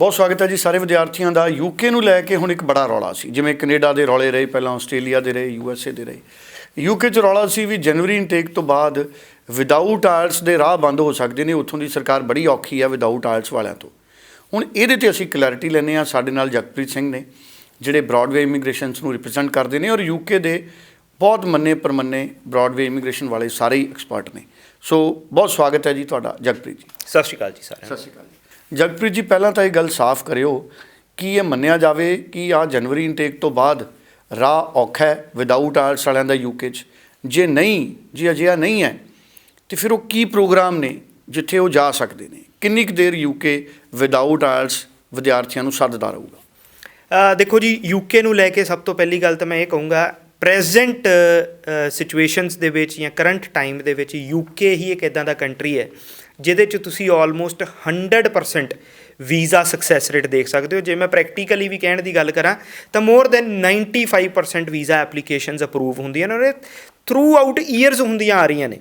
ਬਹੁਤ ਸਵਾਗਤ ਹੈ ਜੀ ਸਾਰੇ ਵਿਦਿਆਰਥੀਆਂ ਦਾ ਯੂਕੇ ਨੂੰ ਲੈ ਕੇ ਹੁਣ ਇੱਕ ਬੜਾ ਰੌਲਾ ਸੀ। ਜਿਵੇਂ ਕੈਨੇਡਾ ਦੇ ਰੌਲੇ ਰਹੇ ਪਹਿਲਾਂ ਆਸਟ੍ਰੇਲੀਆ ਦੇ ਰਹੇ ਯੂਐਸਏ ਦੇ ਰਹੇ। ਯੂਕੇ 'ਚ ਰੌਲਾ ਸੀ ਵੀ ਜਨਵਰੀ ਇਨਟੇਕ ਤੋਂ ਬਾਅਦ ਵਿਦਆਊਟ ਆਇਲਸ ਦੇ ਰਾਹ ਬੰਦ ਹੋ ਸਕਦੇ ਨੇ ਉੱਥੋਂ ਦੀ ਸਰਕਾਰ ਬੜੀ ਔਖੀ ਹੈ ਵਿਦਆਊਟ ਆਇਲਸ ਵਾਲਿਆਂ ਤੋਂ। ਹੁਣ ਇਹਦੇ ਤੇ ਅਸੀਂ ਕਲੈਰਿਟੀ ਲੈਣੇ ਆ ਸਾਡੇ ਨਾਲ ਜਗਪ੍ਰੀਤ ਸਿੰਘ ਨੇ ਜਿਹੜੇ ਬ੍ਰੌਡਵੇ ਇਮੀਗ੍ਰੇਸ਼ਨਸ ਨੂੰ ਰਿਪਰੈਜ਼ੈਂਟ ਕਰਦੇ ਨੇ ਔਰ ਯੂਕੇ ਦੇ ਬਹੁਤ ਮੰਨੇ ਪਰਮੰਨੇ ਬ੍ਰੌਡਵੇ ਇਮੀਗ੍ਰੇਸ਼ਨ ਵਾਲੇ ਸਾਰੇ ਹੀ ਐਕਸਪਰਟ ਨੇ। ਸੋ ਬਹੁਤ ਸਵਾਗਤ ਹੈ ਜੀ ਤੁਹਾਡਾ ਜਗਪ੍ਰੀਤ ਜੀ। ਸਤਿ ਸ਼੍ਰੀ ਅਕਾਲ ਜੀ ਸਾਰਿਆਂ ਸਤਿ ਸ਼੍ਰੀ ਅਕਾਲ ਜਗਪ੍ਰੀਤ ਜੀ, ਪਹਿਲਾਂ ਤਾਂ ਇਹ ਗੱਲ ਸਾਫ਼ ਕਰਿਓ ਕਿ ਇਹ ਮੰਨਿਆ ਜਾਵੇ ਕਿ ਆ ਜਨਵਰੀ ਇਨਟੇਕ ਤੋਂ ਬਾਅਦ ਰਾਹ ਔਖਾ ਹੈ ਵਿਦਆਊਟ ਆਇਲਸ ਵਾਲਿਆਂ ਦਾ ਯੂਕੇ 'ਚ। ਜੇ ਨਹੀਂ, ਜੇ ਅਜਿਹਾ ਨਹੀਂ ਹੈ, ਤੇ ਫਿਰ ਉਹ ਕੀ ਪ੍ਰੋਗਰਾਮ ਨੇ ਜਿੱਥੇ ਉਹ ਜਾ ਸਕਦੇ ਨੇ? ਕਿੰਨੀ ਕੁ ਦੇਰ ਯੂਕੇ ਵਿਦਆਊਟ ਆਇਲਸ ਵਿਦਿਆਰਥੀਆਂ ਨੂੰ ਸੱਦਦਾ ਰਹੂਗਾ? ਦੇਖੋ ਜੀ ਯੂਕੇ ਨੂੰ ਲੈ ਕੇ ਸਭ ਤੋਂ ਪਹਿਲੀ ਗੱਲ ਤਾਂ ਮੈਂ ਇਹ ਕਹੂੰਗਾ ਪ੍ਰੈਜ਼ੈਂਟ ਸਿਚੁਏਸ਼ਨਸ ਦੇ ਵਿੱਚ ਜਾਂ ਕਰੰਟ ਟਾਈਮ ਦੇ ਵਿੱਚ ਯੂਕੇ ਹੀ ਇੱਕ ਇਦਾਂ ਦਾ ਕੰਟਰੀ ਹੈ ਜਿਹਦੇ 'ਚ ਤੁਸੀਂ ਆਲਮੋਸਟ 100% ਵੀਜ਼ਾ ਸਕਸੈਸ ਰੇਟ ਦੇਖ ਸਕਦੇ ਹੋ। ਜੇ ਮੈਂ ਪ੍ਰੈਕਟੀਕਲੀ ਵੀ ਕਹਿਣ ਦੀ ਗੱਲ ਕਰਾਂ, ਤਾਂ more than 95% visa applications approve ਹੁੰਦੀਆਂ ਨੇ ਔਰ ਇਹ ਥਰੂ ਆਊਟ ਈਅਰਸ ਹੁੰਦੀਆਂ ਆ ਰਹੀਆਂ ਨੇ।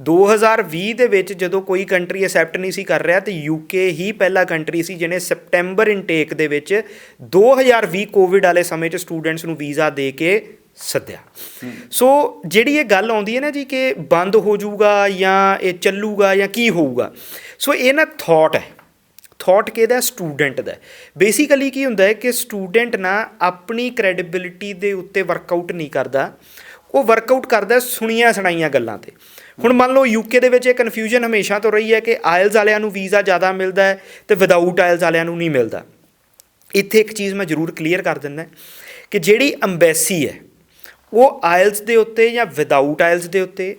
2020 ਦੇ ਵਿੱਚ ਜਦੋਂ ਕੋਈ ਕੰਟਰੀ ਅਸੈਪਟ ਨਹੀਂ ਸੀ ਕਰ ਰਿਹਾ, ਤੇ ਯੂਕੇ ਹੀ ਪਹਿਲਾ ਕੰਟਰੀ ਸੀ ਜਿਹਨੇ ਸਪਟੈਂਬਰ ਇਨਟੇਕ ਦੇ ਵਿੱਚ 2020 ਕੋਵਿਡ ਵਾਲੇ ਸਮੇਂ 'ਚ ਸਟੂਡੈਂਟਸ ਨੂੰ ਵੀਜ਼ਾ ਦੇ ਕੇ ਸੱਦਿਆ। ਸੋ ਜਿਹੜੀ ਇਹ ਗੱਲ ਆਉਂਦੀ ਹੈ ਨਾ ਜੀ ਕਿ ਬੰਦ ਹੋ ਜਾਊਗਾ ਜਾਂ ਇਹ ਚੱਲੂਗਾ ਜਾਂ ਕੀ ਹੋਊਗਾ ਸੋ ਇਹ ਨਾ ਥਾਟ ਹੈ। ਥਾਟ ਕਿਹਦਾ ਸਟੂਡੈਂਟ ਦਾ ਬੇਸਿਕਲੀ ਕੀ ਹੁੰਦਾ ਹੈ ਕਿ ਸਟੂਡੈਂਟ ਨਾ ਆਪਣੀ ਕ੍ਰੈਡੀਬਿਲਿਟੀ ਦੇ ਉੱਤੇ ਵਰਕਆਊਟ ਨਹੀਂ ਕਰਦਾ। ਉਹ ਵਰਕਆਊਟ ਕਰਦਾ ਸੁਣੀਆਂ ਸੁਣਾਈਆਂ ਗੱਲਾਂ ਤੇ। ਹੁਣ ਮੰਨ ਲਓ ਯੂਕੇ ਦੇ ਵਿੱਚ ਇਹ ਕਨਫਿਊਜ਼ਨ ਹਮੇਸ਼ਾ ਤੋਂ ਰਹੀ ਹੈ ਕਿ ਆਇਲਸ ਵਾਲਿਆਂ ਨੂੰ ਵੀਜ਼ਾ ਜ਼ਿਆਦਾ ਮਿਲਦਾ ਹੈ ਤੇ ਵਿਦਆਊਟ ਆਇਲਸ ਵਾਲਿਆਂ ਨੂੰ ਨਹੀਂ ਮਿਲਦਾ। ਇੱਥੇ ਇੱਕ ਚੀਜ਼ ਮੈਂ ਜ਼ਰੂਰ ਕਲੀਅਰ ਕਰ ਦਿੰਦਾ ਕਿ ਜਿਹੜੀ ਅੰਬੈਸੀ ਹੈ ਉਹ ਆਇਲਸ ਦੇ ਉੱਤੇ ਜਾਂ ਵਿਦਆਊਟ ਆਇਲਸ ਦੇ ਉੱਤੇ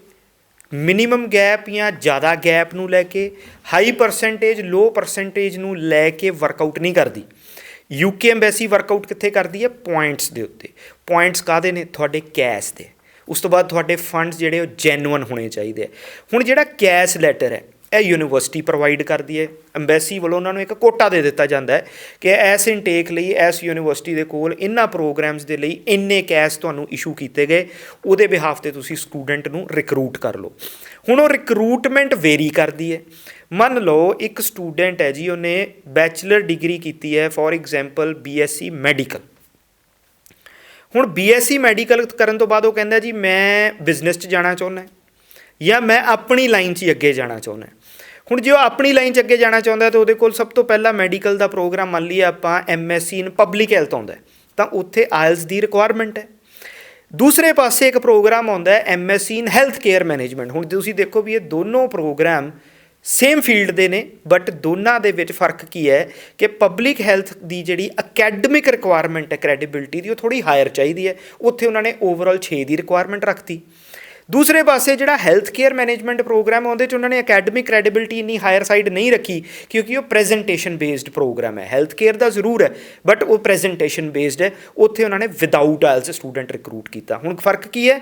ਮਿਨੀਮਮ ਗੈਪ ਜਾਂ ਜ਼ਿਆਦਾ ਗੈਪ ਨੂੰ ਲੈ ਕੇ ਹਾਈ ਪਰਸੈਂਟੇਜ ਲੋ ਪਰਸੈਂਟੇਜ ਨੂੰ ਲੈ ਕੇ ਵਰਕਆਊਟ ਨਹੀਂ ਕਰਦੀ। ਯੂਕੇ ਐਮਬੈਸੀ ਵਰਕਆਊਟ ਕਿੱਥੇ ਕਰਦੀ ਹੈ? ਪੁਆਇੰਟਸ ਦੇ ਉੱਤੇ। ਪੁਆਇੰਟਸ ਕਾਦੇ ਨੇ? ਤੁਹਾਡੇ ਕੈਸ਼ ਦੇ। ਉਸ ਤੋਂ ਬਾਅਦ ਤੁਹਾਡੇ ਫੰਡਸ ਜਿਹੜੇ ਉਹ ਜੈਨੂਅਨ ਹੋਣੇ ਚਾਹੀਦੇ ਆ। ਹੁਣ ਜਿਹੜਾ ਕੈਸ਼ ਲੈਟਰ ਹੈ ਇਹ ਯੂਨੀਵਰਸਿਟੀ ਪ੍ਰੋਵਾਈਡ ਕਰਦੀ ਹੈ। ਐਮਬੈਸੀ ਵੱਲੋਂ ਉਹਨਾਂ ਨੂੰ ਇੱਕ ਕੋਟਾ ਦੇ ਦਿੱਤਾ ਜਾਂਦਾ ਹੈ ਕਿ ਐਸ ਇਨਟੇਕ ਲਈ ਐਸ ਯੂਨੀਵਰਸਿਟੀ ਦੇ ਕੋਲ ਇਨ੍ਹਾਂ ਪ੍ਰੋਗਰਾਮਸ ਦੇ ਲਈ ਇੰਨੇ ਕੈਸ਼ ਤੁਹਾਨੂੰ ਇਸ਼ੂ ਕੀਤੇ ਗਏ। ਉਹਦੇ ਬਿਹਾਫ ਤੇ ਤੁਸੀਂ ਸਟੂਡੈਂਟ ਨੂੰ ਰਿਕਰੂਟ ਕਰ ਲਓ। ਹੁਣ ਉਹ ਰਿਕਰੂਟਮੈਂਟ ਵੇਰੀ ਕਰਦੀ ਹੈ। ਮੰਨ ਲਓ ਇੱਕ ਸਟੂਡੈਂਟ ਹੈ ਜੀ, ਉਹਨੇ ਬੈਚਲਰ ਡਿਗਰੀ ਕੀਤੀ ਹੈ ਫੋਰ ਐਗਜ਼ਾਮਪਲ ਬੀਐਸਸੀ ਮੈਡੀਕਲ ਹੁਣ ਬੀਐਸਸੀ ਮੈਡੀਕਲ ਕਰਨ ਤੋਂ ਬਾਅਦ ਉਹ ਕਹਿੰਦਾ ਜੀ, ਮੈਂ ਬਿਜ਼ਨਸ 'ਚ ਜਾਣਾ ਚਾਹੁੰਦਾ। ਜਾਂ ਮੈਂ ਆਪਣੀ ਲਾਈਨ 'ਚ ਹੀ ਅੱਗੇ ਜਾਣਾ ਚਾਹੁੰਦਾ ਹੁਣ ਜੇ ਉਹ ਆਪਣੀ ਲਾਈਨ 'ਚ ਅੱਗੇ ਜਾਣਾ ਚਾਹੁੰਦਾ ਤਾਂ ਉਹਦੇ ਕੋਲ ਸਭ ਤੋਂ ਪਹਿਲਾਂ ਮੈਡੀਕਲ ਦਾ ਪ੍ਰੋਗਰਾਮ ਮੰਨ ਲਈਏ ਆਪਾਂ ਐਮਐਸਸੀ ਇਨ ਪਬਲਿਕ ਹੈਲਥ ਆਉਂਦਾ ਤਾਂ ਉੱਥੇ ਆਇਲਸ ਦੀ ਰਿਕੁਆਇਰਮੈਂਟ ਹੈ। ਦੂਸਰੇ ਪਾਸੇ ਇੱਕ ਪ੍ਰੋਗਰਾਮ ਆਉਂਦਾ ਹੈ MSc in health care management ਹੁਣ ਤੁਸੀਂ ਦੇਖੋ ਵੀ ਇਹ ਦੋਨੋਂ ਪ੍ਰੋਗਰਾਮ ਸੇਮ ਫੀਲਡ ਦੇ ਨੇ ਬਟ ਦੋਨਾਂ ਦੇ ਵਿੱਚ ਫ਼ਰਕ ਕੀ ਹੈ ਕਿ ਪਬਲਿਕ ਹੈਲਥ ਦੀ ਜਿਹੜੀ ਅਕੈਡਮਿਕ ਰਿਕੁਆਇਰਮੈਂਟ ਹੈ ਕ੍ਰੈਡੀਬਿਲਟੀ ਦੀ, ਉਹ ਥੋੜੀ ਹਾਇਰ ਚਾਹੀਦੀ ਹੈ। ਉੱਥੇ ਉਹਨਾਂ ਨੇ ਓਵਰਆਲ 6 ਦੀ ਰਿਕੁਆਇਰਮੈਂਟ ਰੱਖਤੀ। ਦੂਸਰੇ ਪਾਸੇ ਜਿਹੜਾ ਹੈਲਥ ਕੇਅਰ ਮੈਨੇਜਮੈਂਟ ਪ੍ਰੋਗਰਾਮ ਉਹਦੇ ਚ ਉਹਨਾਂ ਨੇ ਅਕੈਡਮਿਕ ਕ੍ਰੈਡੀਬਿਲਿਟੀ ਇੰਨੀ ਹਾਇਰ ਸਾਈਡ ਨਹੀਂ ਰੱਖੀ, ਕਿਉਂਕਿ ਉਹ ਪ੍ਰੈਜੈਂਟੇਸ਼ਨ ਬੇਸਡ ਪ੍ਰੋਗਰਾਮ ਹੈ। ਹੈਲਥ ਕੇਅਰ ਦਾ ਜ਼ਰੂਰ ਹੈ ਬਟ ਉਹ ਪ੍ਰੈਜੈਂਟੇਸ਼ਨ ਬੇਸਡ ਹੈ। ਉੱਥੇ ਉਹਨਾਂ ਨੇ ਵਿਦਆਊਟ ਆਇਲਸ ਸਟੂਡੈਂਟ ਰਿਕਰੂਟ ਕੀਤਾ। ਹੁਣ ਫ਼ਰਕ ਕੀ ਹੈ?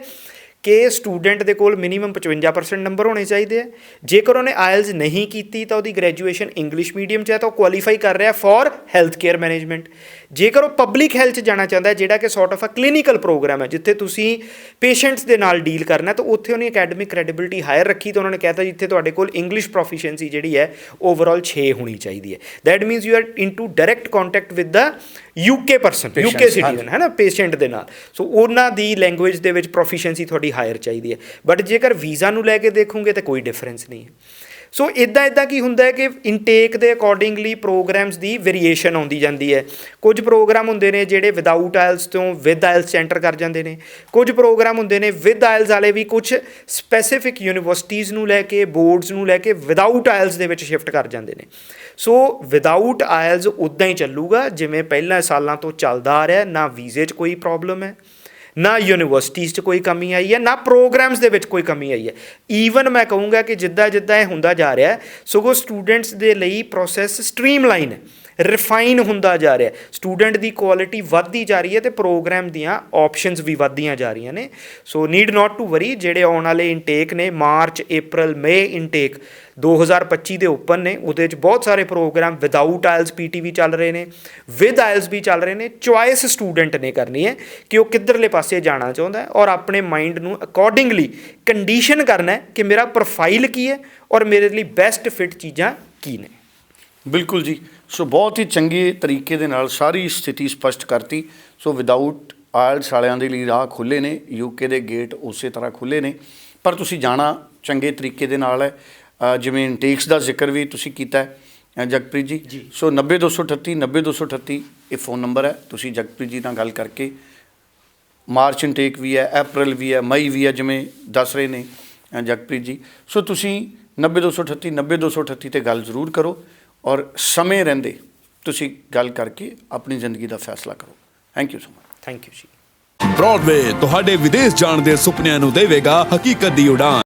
ਕਿ ਸਟੂਡੈਂਟ ਦੇ ਕੋਲ ਮਿਨੀਮਮ 55% ਨੰਬਰ ਹੋਣੇ ਚਾਹੀਦੇ ਆ। ਜੇਕਰ ਉਹਨੇ ਆਇਲਸ ਨਹੀਂ ਕੀਤੀ ਤਾਂ ਉਹਦੀ ਗ੍ਰੈਜੂਏਸ਼ਨ ਇੰਗਲਿਸ਼ ਮੀਡੀਅਮ 'ਚ ਹੈ ਤਾਂ ਉਹ ਕੁਆਲੀਫਾਈ ਕਰ ਰਿਹਾ ਫॉर ਹੈਲਥ ਕੇਅਰ ਮੈਨੇਜਮੈਂਟ ਜੇਕਰ ਉਹ ਪਬਲਿਕ ਹੈਲਥ 'ਚ ਜਾਣਾ ਚਾਹੁੰਦਾ ਹੈ ਜਿਹੜਾ ਕਿ sort of uh clinical program ਹੈ ਜਿੱਥੇ ਤੁਸੀਂ ਪੇਸ਼ੈਂਟਸ ਦੇ ਨਾਲ ਡੀਲ ਕਰਨਾ ਤਾਂ ਉੱਥੇ ਉਹਨੇ ਅਕੈਡਮਿਕ ਕ੍ਰੈਡੀਬਿਲਿਟੀ ਹਾਇਰ ਰੱਖੀ ਤਾਂ ਉਹਨਾਂ ਨੇ ਕਹਿਤਾ ਜਿੱਥੇ ਤੁਹਾਡੇ ਕੋਲ ਇੰਗਲਿਸ਼ ਪ੍ਰੋਫੀਸ਼ੀਐਂਸੀ ਜਿਹੜੀ ਹੈ ਓਵਰਆਲ 6 ਹੋਣੀ ਚਾਹੀਦੀ ਹੈ। That means you are into direct contact with the UK person UK. Citizen ਹੈ ਨਾ ਪੇਸ਼ੈਂਟ ਦੇ ਨਾਲ। ਸੋ ਉਹਨਾਂ ਦੀ ਲੈਂਗੁਏਜ ਦੇ ਵਿੱਚ ਪ੍ਰੋਫੀਸ਼ੀਐਂਸੀ ਤੁਹਾਡੀ ਹਾਇਰ ਚਾਹੀਦੀ ਹੈ। ਬਟ ਜੇਕਰ ਵੀਜ਼ਾ ਨੂੰ ਲੈ ਕੇ ਦੇਖੋਗੇ ਤਾਂ ਕੋਈ ਡਿਫਰੈਂਸ ਨਹੀਂ ਹੈ। ਸੋ ਇਦਾਂ ਇਦਾਂ ਕੀ ਹੁੰਦਾ ਹੈ ਕਿ ਇਨਟੇਕ ਦੇ ਅਕੋਰਡਿੰਗਲੀ ਪ੍ਰੋਗਰਾਮਸ ਦੀ ਵੇਰੀਏਸ਼ਨ ਆਉਂਦੀ ਜਾਂਦੀ ਹੈ। ਕੁਝ ਪ੍ਰੋਗਰਾਮ ਹੁੰਦੇ ਨੇ ਜਿਹੜੇ ਵਿਦਆਊਟ ਆਇਲਸ ਤੋਂ ਵਿਦ ਆਇਲਸ ਐਂਟਰ ਕਰ ਜਾਂਦੇ ਨੇ। ਕੁਝ ਪ੍ਰੋਗਰਾਮ ਹੁੰਦੇ ਨੇ ਵਿਦ ਆਇਲਸ ਵਾਲੇ ਵੀ ਕੁਝ ਸਪੈਸੀਫਿਕ ਯੂਨੀਵਰਸਿਟੀਜ਼ ਨੂੰ ਲੈ ਕੇ ਬੋਰਡਸ ਨੂੰ ਲੈ ਕੇ ਵਿਦਆਊਟ ਆਇਲਸ ਦੇ ਵਿੱਚ ਸ਼ਿਫਟ ਕਰ ਜਾਂਦੇ ਨੇ। ਸੋ ਵਿਦਆਊਟ ਆਇਲਸ ਉਦਾਂ ਹੀ ਚੱਲੂਗਾ, ਜਿਵੇਂ ਪਹਿਲਾਂ ਸਾਲਾਂ ਤੋਂ ਚੱਲਦਾ ਆ ਰਿਹਾ, ਨਾ ਵੀਜ਼ੇ 'ਚ ਕੋਈ ਪ੍ਰੋਬਲਮ ਹੈ। ਨਾ ਯੂਨੀਵਰਸਿਟੀਜ਼ 'ਚ ਕੋਈ ਕਮੀ ਆਈ ਹੈ, ਨਾ ਪ੍ਰੋਗਰਾਮਸ ਦੇ ਵਿੱਚ ਕੋਈ ਕਮੀ ਆਈ ਹੈ। ਈਵਨ ਮੈਂ ਕਹੂੰਗਾ ਕਿ ਜਿੱਦਾਂ ਜਿੱਦਾਂ ਇਹ ਹੁੰਦਾ ਜਾ ਰਿਹਾ ਸਗੋਂ ਸਟੂਡੈਂਟਸ ਦੇ ਲਈ ਪ੍ਰੋਸੈਸ ਸਟ੍ਰੀਮਲਾਈਨ ਹੈ। ਰਿਫਾਈਨ ਹੁੰਦਾ ਜਾ ਰਿਹਾ ਸਟੂਡੈਂਟ ਦੀ ਕੁਆਲਿਟੀ ਵੱਧਦੀ ਜਾ ਰਹੀ ਹੈ ਤੇ ਪ੍ਰੋਗਰਾਮ ਦੀਆਂ ਆਪਸ਼ਨਸ ਵੀ ਵੱਧਦੀਆਂ ਜਾ ਰਹੀਆਂ ਨੇ। ਸੋ ਨੀਡ ਨਾਟ ਟੂ ਵਰੀ ਜਿਹੜੇ ਆਉਣ ਵਾਲੇ ਇਨਟੇਕ ਨੇ ਮਾਰਚ April ਮਈ ਇਨਟੇਕ 2025 ਦੇ ਓਪਨ ਨੇ। ਉਹਦੇ ਵਿੱਚ ਬਹੁਤ ਸਾਰੇ ਪ੍ਰੋਗਰਾਮ ਵਿਦਆਊਟ ਆਇਲਸ ਪੀਟੀਵੀ ਚੱਲ ਰਹੇ ਨੇ। ਵਿਦ ਆਇਲਸ ਵੀ ਚੱਲ ਰਹੇ ਨੇ। ਚੁਆਇਸ ਸਟੂਡੈਂਟ ਨੇ ਕਰਨੀ ਹੈ ਕਿ ਉਹ ਕਿੱਧਰਲੇ ਪਾਸੇ ਜਾਣਾ ਚਾਹੁੰਦਾ ਹੈ ਔਰ ਆਪਣੇ ਮਾਈਂਡ ਨੂੰ ਅਕੋਰਡਿੰਗਲੀ ਕੰਡੀਸ਼ਨ ਕਰਨਾ ਹੈ ਕਿ ਮੇਰਾ ਪ੍ਰੋਫਾਈਲ ਕੀ ਹੈ ਔਰ ਮੇਰੇ ਲਈ ਬੈਸਟ ਫਿਟ ਚੀਜ਼ਾਂ ਕੀ ਨੇ। ਬਿਲਕੁਲ ਜੀ। ਸੋ ਬਹੁਤ ਹੀ ਚੰਗੇ ਤਰੀਕੇ ਦੇ ਨਾਲ ਸਾਰੀ ਸਥਿਤੀ ਸਪਸ਼ਟ ਕਰਤੀ। ਸੋ ਵਿਦਆਊਟ ਆਇਲਸ ਵਾਲਿਆਂ ਦੇ ਲਈ ਰਾਹ ਖੁੱਲੇ ਨੇ ਯੂਕੇ ਦੇ ਗੇਟ ਉਸੇ ਤਰ੍ਹਾਂ ਖੁੱਲੇ ਨੇ। ਪਰ ਤੁਸੀਂ ਜਾਣਾ ਚੰਗੇ ਤਰੀਕੇ ਦੇ ਨਾਲ ਹੈ। ਜਿਵੇਂ ਇਨਟੇਕਸ ਦਾ ਜ਼ਿਕਰ ਵੀ ਤੁਸੀਂ ਕੀਤਾ ਹੈ ਜਗਪ੍ਰੀਤ ਜੀ। ਸੋ 90238 90238 ਇਹ ਫੋਨ ਨੰਬਰ ਹੈ। ਤੁਸੀਂ ਜਗਪ੍ਰੀਤ ਜੀ ਨਾਲ ਗੱਲ ਕਰਕੇ ਮਾਰਚ ਇਨਟੇਕ ਵੀ ਹੈ ਅਪ੍ਰੈਲ ਵੀ ਹੈ ਮਈ ਵੀ ਹੈ ਜਿਵੇਂ ਦੱਸ ਰਹੇ ਨੇ ਜਗਪ੍ਰੀਤ ਜੀ। ਸੋ ਤੁਸੀਂ 90238 90238 ਤੇ ਗੱਲ ਜ਼ਰੂਰ ਕਰੋ। ਔਰ ਸਮੇਂ ਰਹਿੰਦੇ ਤੁਸੀਂ ਗੱਲ ਕਰਕੇ ਆਪਣੀ ਜ਼ਿੰਦਗੀ ਦਾ ਫੈਸਲਾ ਕਰੋ। Thank you so much thank you ਜੀ ਬ੍ਰੌਡਵੇ ਤੁਹਾਡੇ ਵਿਦੇਸ਼ ਜਾਣ ਦੇ ਸੁਪਨਿਆਂ ਨੂੰ ਦੇਵੇਗਾ ਹਕੀਕਤ ਦੀ ਉਡਾਨ।